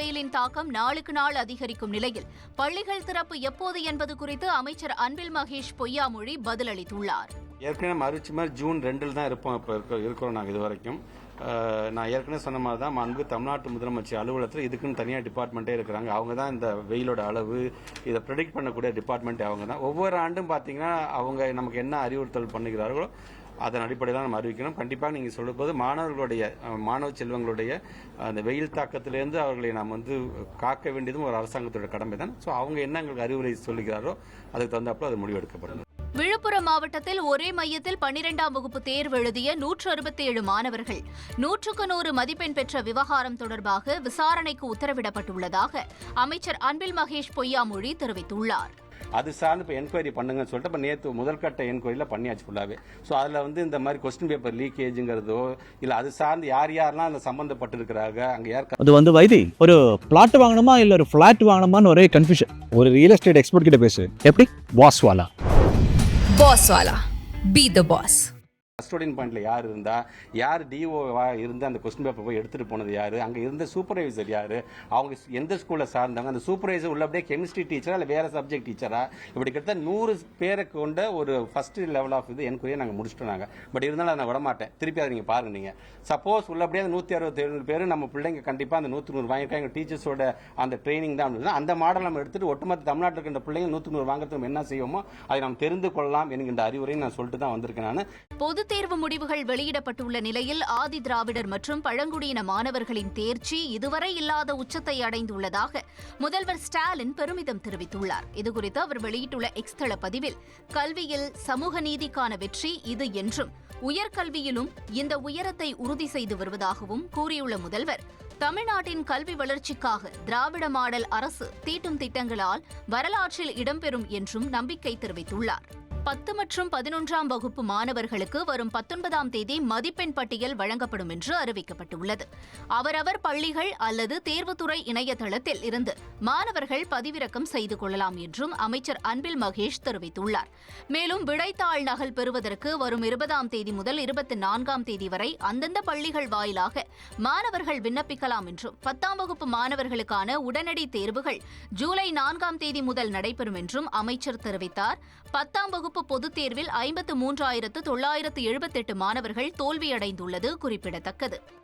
வெயிலின் தாக்கம் நாளுக்கு நாள் அதிகரிக்கும் நிலையில் பள்ளிகள் திறப்பு எப்போது என்பது குறித்து அமைச்சர் அன்பில் மகேஷ் பொய்யாமொழி பதிலளித்துள்ளார். ஏற்கனவே நம்ம அறிவிச்ச மாதிரி ஜூன் ரெண்டில் தான் இருப்போம் இப்போ இருக்க இருக்கிறோம் நாங்கள் இது வரைக்கும். நான் ஏற்கனவே சொன்ன மாதிரி தான் அன்பு தமிழ்நாட்டு முதலமைச்சர் அலுவலகத்தில் இதுக்குன்னு தனியாக டிபார்ட்மெண்ட்டே இருக்கிறாங்க. அவங்க தான் இந்த வெயிலோட அளவு இதை ப்ரெடிக்ட் பண்ணக்கூடிய டிபார்ட்மெண்ட் அவங்க தான். ஒவ்வொரு ஆண்டும் பார்த்தீங்கன்னா அவங்க நமக்கு என்ன அறிவுறுத்தல் பண்ணுகிறார்களோ அதன் அடிப்படையில் தான் நம்ம அறிவிக்கணும். கண்டிப்பாக நீங்கள் சொல்லும்போது மாணவர்களுடைய மாணவ செல்வங்களுடைய அந்த வெயில் தாக்கத்திலேருந்து அவர்களை நாம் வந்து காக்க வேண்டியதும் ஒரு அரசாங்கத்தோட கடமை தான் ஸோ அவங்க என்ன எங்களுக்கு அறிவுரை சொல்லுகிறாரோ அதுக்கு தகுந்தாப்புல அது முடிவெடுக்கப்படும். விழுப்புரம் மாவட்டத்தில் ஒரே மையத்தில் பன்னிரெண்டாம் வகுப்பு தேர்வு எழுதிய நூற்று அறுபத்தி ஏழு மாணவர்கள் நூற்றுக்கு நூறு மதிப்பெண் பெற்ற விவகாரம் தொடர்பாக விசாரணைக்கு உத்தரவிடப்பட்டுள்ளதாக அமைச்சர் அன்பில் மகேஷ் பொய்யாமொழி தெரிவித்துள்ளார். அது சார்ந்து இப்போ என்கொயரி பண்ணுங்கன்னு சொல்லிட்டு இப்போ நேற்று முதல் கட்ட என்கொயரியில் பண்ணியாச்சு ஃபுல்லாகவே ஸோ அதில் வந்து இந்த மாதிரி கொஸ்டின் பேப்பர் லீக்கேஜுங்கிறதோ இல்லை அது சார்ந்து யார் யாரெல்லாம் அதில் சம்மந்தப்பட்டிருக்கிறாங்க அங்கே யார் அது வந்து வைதி ஒரு பிளாட் வாங்கணுமா இல்ல ஒரு ஃபிளாட் வாங்கணுமான்னு ஒரே கன்ஃபியூஷன் ஒரு ரியல் எஸ்டேட் எக்ஸ்பர்ட் கிட்ட பேசு. எப்படி? பாஸ்வாலா Boss Wala. Be the boss. Custodian பாயிண்ட்ல யார் இருந்தா யார் டிஓவா இருந்து அந்த கொஸ்டின் பேப்பர் போய் எடுத்துட்டு போனது யாரு அங்க இருந்த சூப்பர்வைசர் யாரு அவங்க எந்த ஸ்கூல்ல சார்ந்தாங்க அந்த சூப்பர்வைசர் உள்ள அப்படியே கெமிஸ்ட்ரி டீச்சரா இல்ல வேற சப்ஜெக்ட் டீச்சரா இப்படி கிட்ட நூறு பேரை கொண்ட ஒரு ஃபர்ஸ்ட் லெவல் ஆஃப் இது என்கொயரி நாங்க முடிச்சிட்டோம் நாங்க. பட் இருந்தாலும் அதை நான் விடமாட்டேன். திருப்பி அதை நீங்க பாருங்க நீங்க. சப்போஸ் உள்ள அப்படியே அந்த நூத்தி அறுபத்தி ஏழு பேர் நம்ம பிள்ளைங்க கண்டிப்பா அந்த நூத்தி நூறு வாங்கியிருக்காங்க. டீச்சர்ஸோட அந்த ட்ரைனிங் தான் அப்படின்னா அந்த மாடல் நம்ம எடுத்துட்டு ஒட்டுமொத்த தமிழ்நாட்டில் இருக்கின்ற பிள்ளைங்க நூத்தி நூறு வாங்குறதுக்கு என்ன செய்வோமோ அதை நாம் தெரிந்து கொள்ளலாம் என்கின்ற அறிவுரை நான் சொல்லிட்டு தான் வந்திருக்கேன் நான். பொது தேர்வு முடிவுகள் வெளியிடப்பட்டுள்ள நிலையில் ஆதி திராவிடர் மற்றும் பழங்குடியின மாணவர்களின் தேர்ச்சி இதுவரை இல்லாத உச்சத்தை அடைந்துள்ளதாக முதல்வர் ஸ்டாலின் பெருமிதம் தெரிவித்துள்ளார். இதுகுறித்து அவர் வெளியிட்டுள்ள எக்ஸ் தள பதிவில் கல்வியில் சமூக நீதிக்கான வெற்றி இது என்றும் உயர்கல்வியிலும் இந்த உயரத்தை உறுதி செய்து வருவதாகவும் கூறியுள்ள முதல்வர் தமிழ்நாட்டின் கல்வி வளர்ச்சிக்காக திராவிட மாடல் அரசு தீட்டும் திட்டங்களால் வரலாற்றில் இடம்பெறும் என்றும் நம்பிக்கை தெரிவித்துள்ளார். பத்து மற்றும் பதினொன்றாம் வகுப்பு மாணவர்களுக்கு வரும் பத்தொன்பதாம் தேதி மதிப்பெண் பட்டியல் வழங்கப்படும் என்று அறிவிக்கப்பட்டுள்ளது. அவரவர் பள்ளிகள் அல்லது தேர்வுத்துறை இணையதளத்தில் இருந்து மாணவர்கள் பதிவிறக்கம் செய்து கொள்ளலாம் என்றும் அமைச்சர் அன்பில் மகேஷ் தெரிவித்துள்ளார். மேலும் விடைத்தாள் நகல் பெறுவதற்கு வரும் இருபதாம் தேதி முதல் இருபத்தி நான்காம் தேதி வரை அந்தந்த பள்ளிகள் வாயிலாக மாணவர்கள் விண்ணப்பிக்கலாம் என்றும் பத்தாம் வகுப்பு மாணவர்களுக்கான உடனடி தேர்வுகள் ஜூலை நான்காம் தேதி முதல் நடைபெறும் என்றும் அமைச்சர் தெரிவித்தார். பத்தாம் வகுப்பு பொதுத் தேர்வில் ஐம்பத்து மூன்றாயிரத்து தொள்ளாயிரத்து எழுபத்தெட்டு மாணவர்கள் தோல்வியடைந்துள்ளது குறிப்பிடத்தக்கது.